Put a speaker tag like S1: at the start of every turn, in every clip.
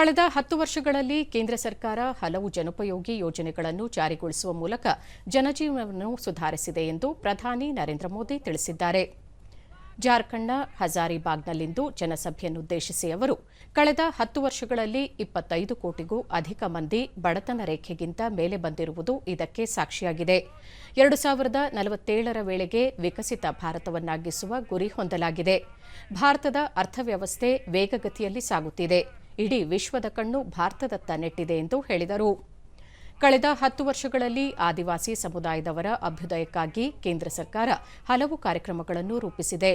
S1: ಕಳೆದ ಹತ್ತು ವರ್ಷಗಳಲ್ಲಿ ಕೇಂದ್ರ ಸರ್ಕಾರ ಹಲವು ಜನೋಪಯೋಗಿ ಯೋಜನೆಗಳನ್ನು ಜಾರಿಗೊಳಿಸುವ ಮೂಲಕ ಜನಜೀವನವನ್ನು ಸುಧಾರಿಸಿದೆ ಎಂದು ಪ್ರಧಾನಿ ನರೇಂದ್ರ ಮೋದಿ ತಿಳಿಸಿದ್ದಾರೆ. ಜಾರ್ಖಂಡ್ನ ಹಜಾರಿಬಾಗ್ನಲ್ಲಿಂದು ಜನಸಭೆಯನ್ನುದ್ದೇಶಿಸಿ ಅವರು, ಕಳೆದ ಹತ್ತು ವರ್ಷಗಳಲ್ಲಿ ಇಪ್ಪತ್ತೈದು ಕೋಟಿಗೂ ಅಧಿಕ ಮಂದಿ ಬಡತನ ರೇಖೆಗಿಂತ ಮೇಲೆ ಬಂದಿರುವುದು ಇದಕ್ಕೆ ಸಾಕ್ಷಿಯಾಗಿದೆ. ಎರಡು ಸಾವಿರದ ನಲವತ್ತೇಳರ ವೇಳೆಗೆ ವಿಕಸಿತ ಭಾರತವನ್ನಾಗಿಸುವ ಗುರಿ ಹೊಂದಲಾಗಿದೆ. ಭಾರತದ ಅರ್ಥವ್ಯವಸ್ಥೆ ವೇಗಗತಿಯಲ್ಲಿ ಸಾಗುತ್ತಿದೆ. ಇಡೀ ವಿಶ್ವದ ಕಣ್ಣು ಭಾರತದತ್ತ ನೆಟ್ಟಿದೆ ಎಂದು ಹೇಳಿದರು. ಕಳೆದ ಹತ್ತು ವರ್ಷಗಳಲ್ಲಿ ಆದಿವಾಸಿ ಸಮುದಾಯದವರ ಅಭ್ಯುದಯಕ್ಕಾಗಿ ಕೇಂದ್ರ ಸರ್ಕಾರ ಹಲವು ಕಾರ್ಯಕ್ರಮಗಳನ್ನು ರೂಪಿಸಿದೆ.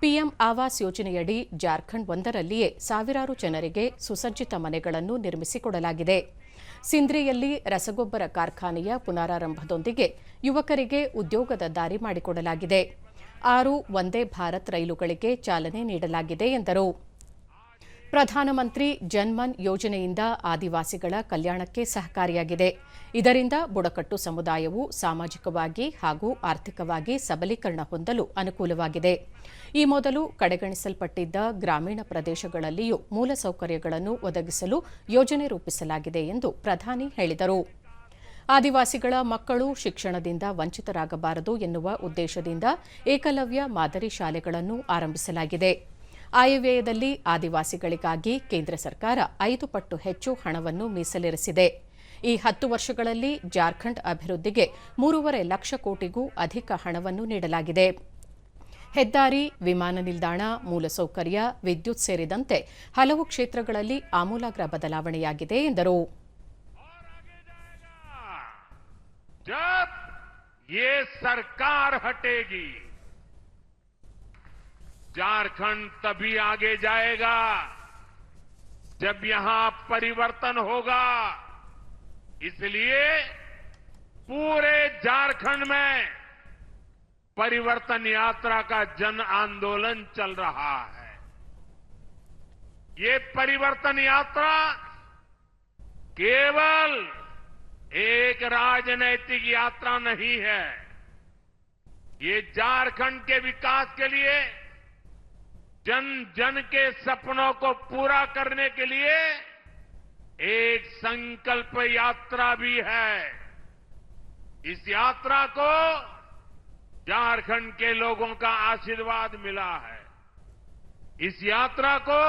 S1: ಪಿಎಂ ಆವಾಸ್ ಯೋಜನೆಯಡಿ ಜಾರ್ಖಂಡ್ ಒಂದರಲ್ಲಿಯೇ ಸಾವಿರಾರು ಜನರಿಗೆ ಸುಸಜ್ಜಿತ ಮನೆಗಳನ್ನು ನಿರ್ಮಿಸಿಕೊಡಲಾಗಿದೆ. ಸಿಂದ್ರಿಯಲ್ಲಿ ರಸಗೊಬ್ಬರ ಕಾರ್ಖಾನೆಯ ಪುನರಾರಂಭದೊಂದಿಗೆ ಯುವಕರಿಗೆ ಉದ್ಯೋಗದ ದಾರಿ ಮಾಡಿಕೊಡಲಾಗಿದೆ. ಆರು ಒಂದೇ ಭಾರತ್ ರೈಲುಗಳಿಗೆ ಚಾಲನೆ ನೀಡಲಾಗಿದೆ ಎಂದರು. ಪ್ರಧಾನಮಂತ್ರಿ ಜನ್ಮನ್ ಯೋಜನೆಯಿಂದ ಆದಿವಾಸಿಗಳ ಕಲ್ಯಾಣಕ್ಕೆ ಸಹಕಾರಿಯಾಗಿದೆ. ಇದರಿಂದ ಬುಡಕಟ್ಟು ಸಮುದಾಯವು ಸಾಮಾಜಿಕವಾಗಿ ಹಾಗೂ ಆರ್ಥಿಕವಾಗಿ ಸಬಲೀಕರಣ ಹೊಂದಲು ಅನುಕೂಲವಾಗಿದೆ. ಈ ಮೊದಲು ಕಡೆಗಣಿಸಲ್ಪಟ್ಟಿದ್ದ ಗ್ರಾಮೀಣ ಪ್ರದೇಶಗಳಲ್ಲಿಯೂ ಮೂಲಸೌಕರ್ಯಗಳನ್ನು ಒದಗಿಸಲು ಯೋಜನೆ ರೂಪಿಸಲಾಗಿದೆ ಎಂದು ಪ್ರಧಾನಿ ಹೇಳಿದರು. ಆದಿವಾಸಿಗಳ ಮಕ್ಕಳು ಶಿಕ್ಷಣದಿಂದ ವಂಚಿತರಾಗಬಾರದು ಎನ್ನುವ ಉದ್ದೇಶದಿಂದ ಏಕಲವ್ಯ ಮಾದರಿ ಶಾಲೆಗಳನ್ನು ಆರಂಭಿಸಲಾಗಿದೆ. ಆಯವ್ಯಯದಲ್ಲಿ ಆದಿವಾಸಿಗಳಿಗಾಗಿ ಕೇಂದ್ರ ಸರ್ಕಾರ ಐದು ಪಟ್ಟು ಹೆಚ್ಚು ಹಣವನ್ನು ಮೀಸಲಿರಿಸಿದೆ. ಈ ಹತ್ತು ವರ್ಷಗಳಲ್ಲಿ ಜಾರ್ಖಂಡ್ ಅಭಿವೃದ್ಧಿಗೆ ಮೂರುವರೆ ಲಕ್ಷ ಕೋಟಿಗೂ ಅಧಿಕ ಹಣವನ್ನು ನೀಡಲಾಗಿದೆ. ಹೆದ್ದಾರಿ, ವಿಮಾನ ನಿಲ್ದಾಣ, ಮೂಲಸೌಕರ್ಯ, ವಿದ್ಯುತ್ ಸೇರಿದಂತೆ ಹಲವು ಕ್ಷೇತ್ರಗಳಲ್ಲಿ ಆಮೂಲಾಗ್ರ ಬದಲಾವಣೆಯಾಗಿದೆ ಎಂದರು.
S2: ಸರ್ಕಾರ ಹಟೇಗಿ. झारखंड तभी आगे जाएगा, जब यहाँ परिवर्तन होगा। इसलिए पूरे झारखंड में परिवर्तन यात्रा का जन आंदोलन चल रहा है। ये परिवर्तन यात्रा केवल एक राजनैतिक यात्रा नहीं है, ये झारखंड के विकास के लिए जन जन के सपनों को पूरा करने के लिए एक संकल्प यात्रा भी है। इस यात्रा को झारखंड के लोगों का आशीर्वाद मिला है। इस यात्रा को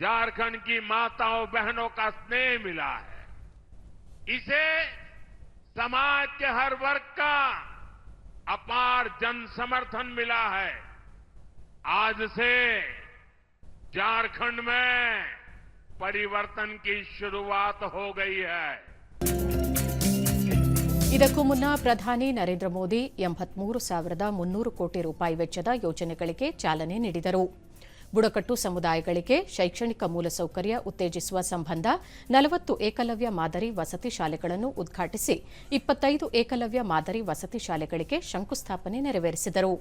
S2: झारखंड की माताओं बहनों का स्नेह मिला है। इसे समाज के हर वर्ग का अपार जन समर्थन मिला है। आज से झारखंड में परिवर्तन की शुरुआत हो गई है
S1: ಇದಕ್ಕೂ ಮುನ್ನ ಪ್ರಧಾನಿ ನರೇಂದ್ರ ಮೋದಿ ಎಂಬತ್ಮೂರು ಸಾವಿರದ ಮುನ್ನೂರು ಕೋಟಿ ರೂಪಾಯಿ ವೆಚ್ಚದ ಯೋಜನೆಗಳಿಗೆ ಚಾಲನೆ ನೀಡಿದರು ಬುಡಕಟ್ಟು ಸಮುದಾಯಗಳಿಗೆ ಶೈಕ್ಷಣಿಕ ಮೂಲಸೌಕರ್ಯ ಉತ್ತೇಜಿಸುವ ಸಂಬಂಧ ನಲವತ್ತು ಏಕಲವ್ಯ ಮಾದರಿ ವಸತಿ ಶಾಲೆಗಳನ್ನು ಉದ್ಘಾಟಿಸಿ ಇಪ್ಪತ್ತೈದು ಏಕಲವ್ಯ ಮಾದರಿ ವಸತಿ ಶಾಲೆಗಳಿಗೆ ಶಂಕುಸ್ಥಾಪನೆ ನೆರವೇರಿಸಿದರು